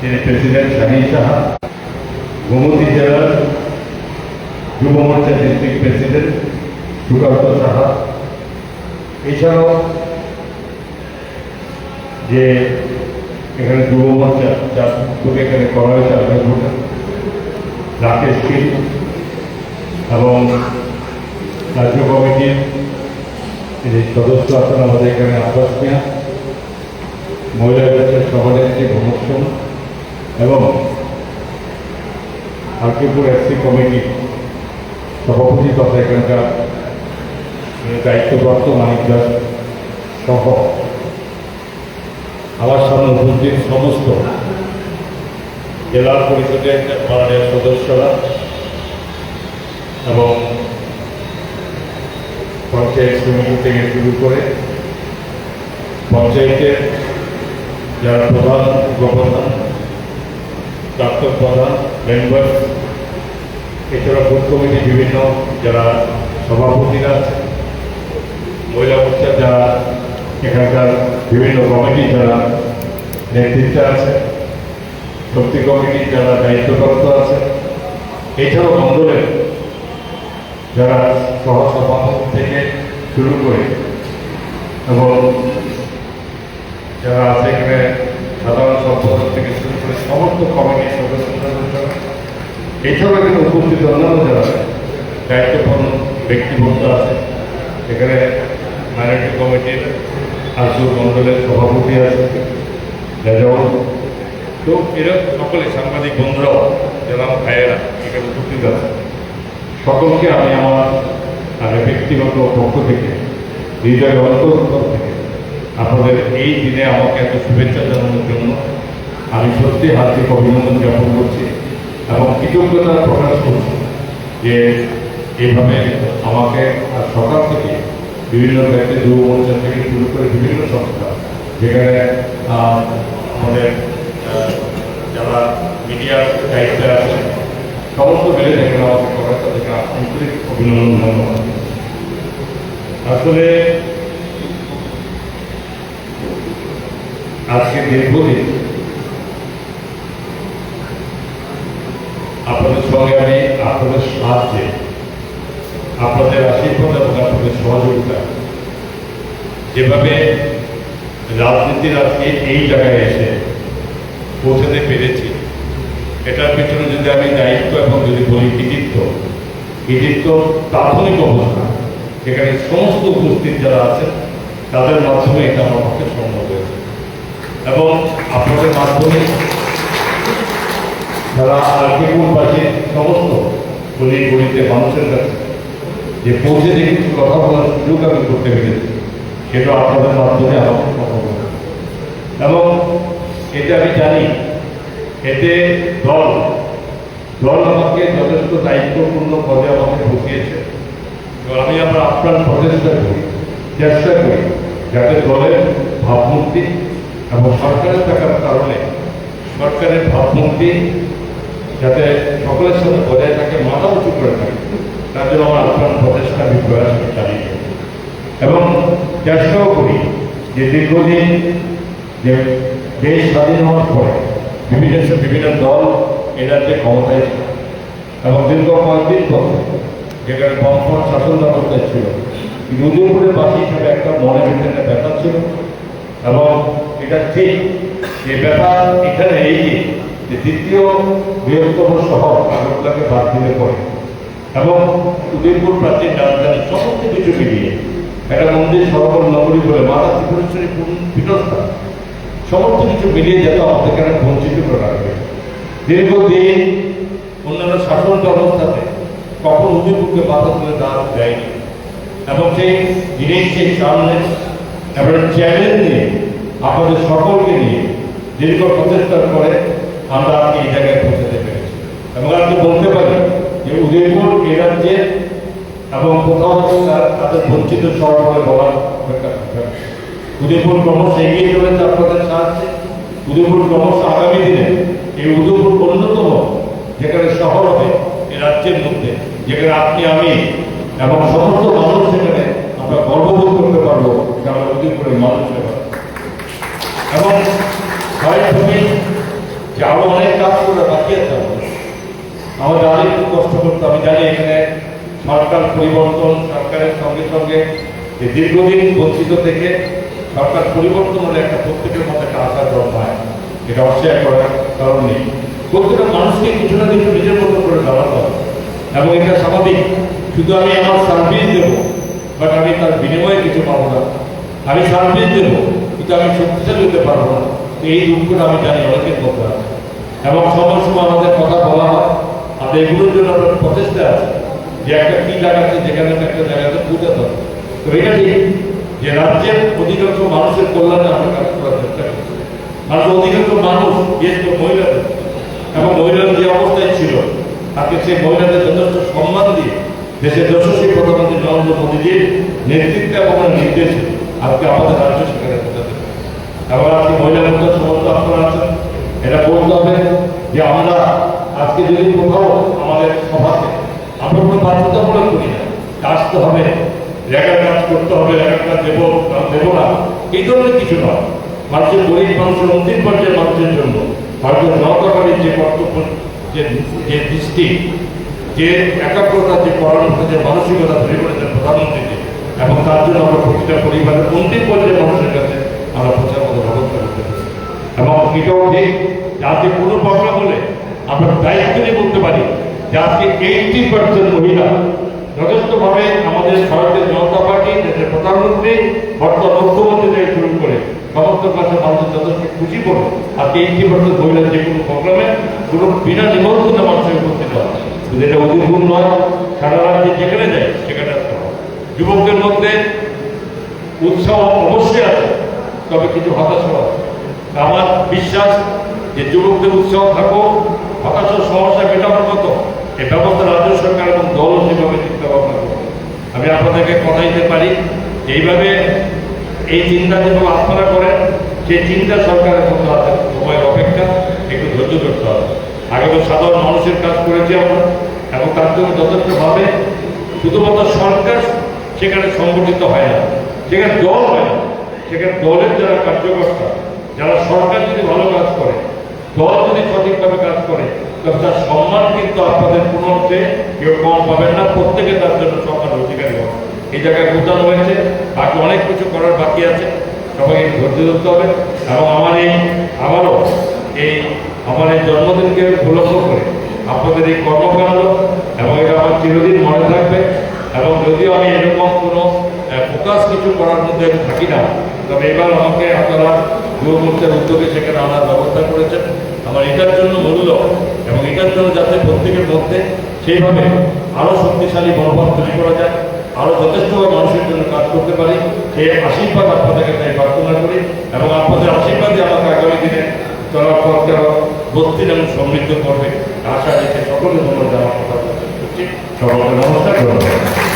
তিনি প্রেসিডেন্ট শাহিন সাহা গোমতী জেলার যুব মোর্চা ডিস্ট্রিক্ট প্রেসিডেন্ট সুকান্ত সাহা। এছাড়াও যে এখানে যুব মোর্চা যার উদ্যোগে এখানে করা হয়েছে আপনার রাকেশ শীল এবং রাজ্য কমিটির সদস্য আছেন আমাদের এখানে আকাশ মিয়া। মহিলা ব্যবসার সভানেত্রী ভ্রমণ এবং আলকিপুর এসসি কমিটি সভাপতি তথা এখানকার দায়িত্বপ্রাপ্ত মানিক দাস সহ আমার সামনে উপস্থিত সমস্ত জেলা পরিষদের মাননীয় সদস্যরা এবং পঞ্চায়েত সমিতি থেকে শুরু করে পঞ্চায়েতের যারা প্রধান উপপ্রধান প্রাক্তন প্রধান, মেম্বার, এছাড়া বুথ কমিটি বিভিন্ন যারা সভাপতিরা আছে মহিলা মোর্চার যারা, এখানকার বিভিন্ন কমিটি যারা নেতৃত্বে আছে, শক্তি কমিটির যারা দায়িত্বপ্রাপ্ত আছে, এছাড়াও মণ্ডলের যারা সহসভাপতি থেকে শুরু করে এবং যারা আছে এখানে সাধারণ সম্পাদক থেকে শুরু করে সমস্ত কমিটির সদস্য এছাড়াও এখানে উপস্থিত অন্যান্য যারা দায়িত্বপূর্ণ ব্যক্তিবর্গ আছে, এখানে মাইনরিটি কমিটির আসুর মণ্ডলের সভাপতি আছে রেজাউল তো এরা সকলে সাংবাদিক বন্ধুরাও, যারা ভাইয়েরা এখানে উপস্থিত আছে। সকলকে আমি আমার ব্যক্তিগত পক্ষ থেকে হৃদয়ের অন্তর থেকে আপনাদের এই দিনে আমাকে এত শুভেচ্ছা জানানোর জন্য আমি সত্যি হার্দিক অভিনন্দন জ্ঞাপন করছি এবং কৃতজ্ঞতা প্রকাশ করছি যে এইভাবে আমাকে আর সকাল থেকে বিভিন্ন ক্ষেত্রে যুব মোর্চা থেকে শুরু করে বিভিন্ন সংস্থা, যেখানে আমাদের যারা মিডিয়ার দায়িত্বে আছেন, সমস্ত মিলে যেখানে আমাকে করা তাদেরকে আন্তরিক অভিনন্দন ধন্যবাদ আসলে আজকে দীর্ঘদিন আপনাদের সঙ্গে আমি আপনাদের সাহায্যে, আপনাদের আশীর্বাদ এবং আপনাদের সহযোগিতা। যেভাবে রাজনীতির আজকে এই জায়গায় এসে পৌঁছাতে পেরেছি, এটার পেছনে যদি আমি দায়িত্ব এবং যদি বলি কৃতিত্ব কৃতিত্ব প্রাথমিক অবস্থা। যেখানে সমস্ত উপস্থিত যারা আছে তাদের মাধ্যমে এটা আমার পক্ষে সম্ভব। এবং আপনাদের মাধ্যমে যারা আলকিপুরবাসীর সমস্ত গলি গলিতে মানুষের কাছে যে পৌঁছে যে কিছু কথা বলার সুযোগ আমি করতে পেরেছি, সেটা আপনাদের মাধ্যমে আমাকে কথা হয়েছে এবং এটা আমি জানি, এতে দল দল আমাকে যথেষ্ট দায়িত্বপূর্ণ পদে আমাকে ঢুকিয়েছে। আমি আমার আপ্রাণ প্রচেষ্টা করি চেষ্টা করি যাতে দলের ভাবমূর্তি এবং সরকারের থাকার কারণে সরকারের ভাবমূর্তি যাতে সকলের সাথে বজায় থাকে, মাথা উঁচু করে থাকে, তার জন্য আমার আপ্রাণ প্রচেষ্টা আমি প্রয়াস চালিয়ে এবং চেষ্টাও করি যে দীর্ঘদিন যে দেশ স্বাধীন হওয়ার পরে বিভিন্ন বিভিন্ন দল এ রাজ্যে ক্ষমতায় ছিল। এবং দীর্ঘ কয়েকদিন বছর যেখানে বামফ্রন্ট শাসন ব্যবস্থায় ছিল। উদয়পুরের বাসী হিসেবে একটা মনে ভিতরে ব্যাপার ছিল। এবং এটা ঠিক যে ব্যাপার এখানে এই যে, দ্বিতীয় বৃহত্তম শহর আগরতলাকে বাদ দিলে পরে। এবং উদয়পুর প্রাচীন রাজধানী সমস্ত কিছু মিলিয়ে একটা মন্দির সরোবর নগরী বলে মাতা ত্রিপুরেশ্বরী পীঠস্থান সমস্ত কিছু মিলিয়ে যেত আমাদের এখানে বঞ্চিত করে রাখবে দীর্ঘদিন অন্যান্য শাসন ব্যবস্থাতে কখন উদয়পুরকে বাধা তুলে দাঁড় দেয়নি। এবং সেই জিনিস সেই সামনে এবং চ্যালেঞ্জ নিয়ে, আপনাদের সকলকে নিয়ে দীর্ঘ প্রচেষ্টার পরে আমরা আজকে এই জায়গায় পৌঁছাতে পেরেছি। এবং আজকে বলতে পারি যে উদয়পুর এ রাজ্যের এবং কোথাও তাদের বঞ্চিত শহর বলে বলার অপেক্ষা উদয়পুর ক্রমশ এগিয়ে চলেছে আপনাদের সাহায্যে। উদয়পুর ক্রমশ আগামী দিনে এই উদয়পুর অন্যতম যেখানে শহর হবে, এ রাজ্যের মধ্যে, যেখানে আপনি আমি এবং সমস্ত মানুষ সেখানে আমরা গর্ববোধ করতে পারব যে আমরা উদয়পুরের মানুষ এবং ছয় ভূমি যে আরও অনেক কাজ করে বাকি আছে আমাদের। আমাদের আরও একটু কষ্ট করতে আমি জানি এখানে সরকার পরিবর্তন, সরকারের সঙ্গে সঙ্গে এই দীর্ঘদিন বঞ্চিত থেকে সরকার পরিবর্তন হলে একটা প্রত্যেকের মধ্যে একটা আশা জন্মায় এটা অস্বীকার করার কারণ নেই। প্রত্যেকটা মানুষকে কিছু না কিছু নিজের মতো করে দাঁড়াতে হবে। এবং এটা স্বাভাবিক। শুধু আমি আমার সার্ভিস দেবো। বাট আমি তার বিনিময়ে কিছু পাবো না। আমি সার্ভিস দেবো, কিন্তু আমি শক্তিশালী হতে পারব না। এই দুঃখটা আমি জানি অনেকের আছে। এবং সময় সময় আমাদের কথা বলা হয়। আর এগুলোর জন্য আমরা প্রচেষ্টা আছে যে একটা কি লাগাচ্ছে, যেখানে একটা জায়গাতে হবে তো এটা ঠিক যে রাজ্যের অধিকাংশ মানুষের কল্যাণে আমরা কাজ করার চেষ্টা করছি। আর অধিকাংশ মানুষ, বিশেষ করে মহিলাদের। এবং মহিলাদের যে অবস্থায় ছিল আজকে সেই মহিলাদের যথেষ্ট সম্মান দিয়ে দেশের যশস্বী প্রধানমন্ত্রী নরেন্দ্র মোদীজির নেতৃত্বে এবং নির্দেশ আজকে আমাদের রাজ্য সেখানে পৌঁছাতে। এবং আজকে মহিলা মোর্চার সমস্ত আপনারা আছেন এটা বলতে হবে যে আমরা আজকে যদি কোথাও আমাদের সভাতে আমরা কোনো বাধ্যতামূলক করি না আসতে হবে রেগার কাজ করতে হবে রেগার কাজ দেবো দেবো না, এই ধরনের কিছু নয় মানুষের গরিব মানুষের অন্তিম পর্যায়ের মানুষের জন্য ভারতীয় জনতা পার্টির যে কর্তব্য যে দৃষ্টি যে একাগ্রতা যে পরামর্শ যে মানসিকতা ধরে করেছেন প্রধানমন্ত্রীজি, এবং তার জন্য আমরা প্রতিটা পরিবারের অন্তিম পর্যায়ের মানুষের কাছে আমরা প্রচার মতো ব্যবস্থা করতে এবং এটাও ঠিক যে আজকে কোনো প্রবলেম হলে আমরা দায়িত্ব নিয়ে বলতে পারি যে আজকে এইটি পার্সেন্ট মহিলা যথেষ্টভাবে আমাদের ভারতীয় জনতা পার্টি, দেশের প্রধানমন্ত্রী, বর্তমান মুখ্যমন্ত্রী থেকে শুরু করে সমস্ত ক্লাসের মানুষের যথেষ্ট খুশি করে আজকে এইটি পার্সেন্ট মহিলা যে কোনো প্রোগ্রামে কোনো বিনা নিমন্ত্রণে মানুষের উপস্থিত হয় কিন্তু এটা অধিক নয়, সারা রাজ্যে যেখানে যায়, সেখানে আসতে হবে। যুবকদের মধ্যে উৎসাহ অবশ্যই আছে, তবে কিছু হতাশা আছে আমার বিশ্বাস যে যুবকদের উৎসাহ থাকো হতাশার সমস্যা মেটানোর মতো এই ব্যবস্থা রাজ্য সরকার এবং দল যেভাবে চিন্তা ভাবনা করবে আমি আপনাদেরকে কথা দিতে পারি, এইভাবে এই চিন্তা যেভাবে আপনারা করেন, সেই চিন্তা সরকারের মধ্যে আছে, সময়ের অপেক্ষা, একটু ধৈর্য ধরতে হবে। আগে তো সাধারণ মানুষের কাজ করেছি আমরা, এবং তার জন্য যথেষ্ট যথেষ্টভাবে শুধুমাত্র সরকার সেখানে সংগঠিত হয় না, সেখানে দল হয় না, সেখানে দলের যারা কার্যকর্তা, যারা সরকার যদি ভালো কাজ করে, দল যদি সঠিকভাবে কাজ করে, তবে তার সম্মান কিন্তু আপনাদের কোনো অর্থে কেউ কম পাবেন না, প্রত্যেকে তার জন্য সম্মান অধিকারী হবে। এই জায়গায় বোঝানো হয়েছে, বাকি অনেক কিছু করার বাকি আছে, সবাইকে ধৈর্য ধরতে হবে, এবং আমার এই আবারও এই আমার এই জন্মদিনকে উপলক্ষ করে আপনাদের এই কর্মকাণ্ড এবং এটা আমার চিরদিন মনে থাকবে। এবং যদিও আমি এরকম কোনো ফোকাস কিছু করার মধ্যে থাকি না, তবে এবার আমাকে আপনারা যুব মোর্চার উদ্যোগে সেখানে আনার ব্যবস্থা করেছেন। আমার এটার জন্য মূল্য এবং এটার জন্য যাতে প্রত্যেকের মধ্যে সেইভাবে আরও শক্তিশালী মনোভাব তৈরি করা যায় আরও যথেষ্টভাবে মানুষের জন্য কাজ করতে পারি, সেই আশীর্বাদ আপনাদেরকে তাই প্রার্থনা করি এবং আপনাদের আশীর্বাদই আমাকে আগামী দিনে চলার পথকে আরও যেমন সমৃদ্ধ করবে। আশা রেখে সকলের জন্য যাওয়ার কথা সকলকে নমস্কার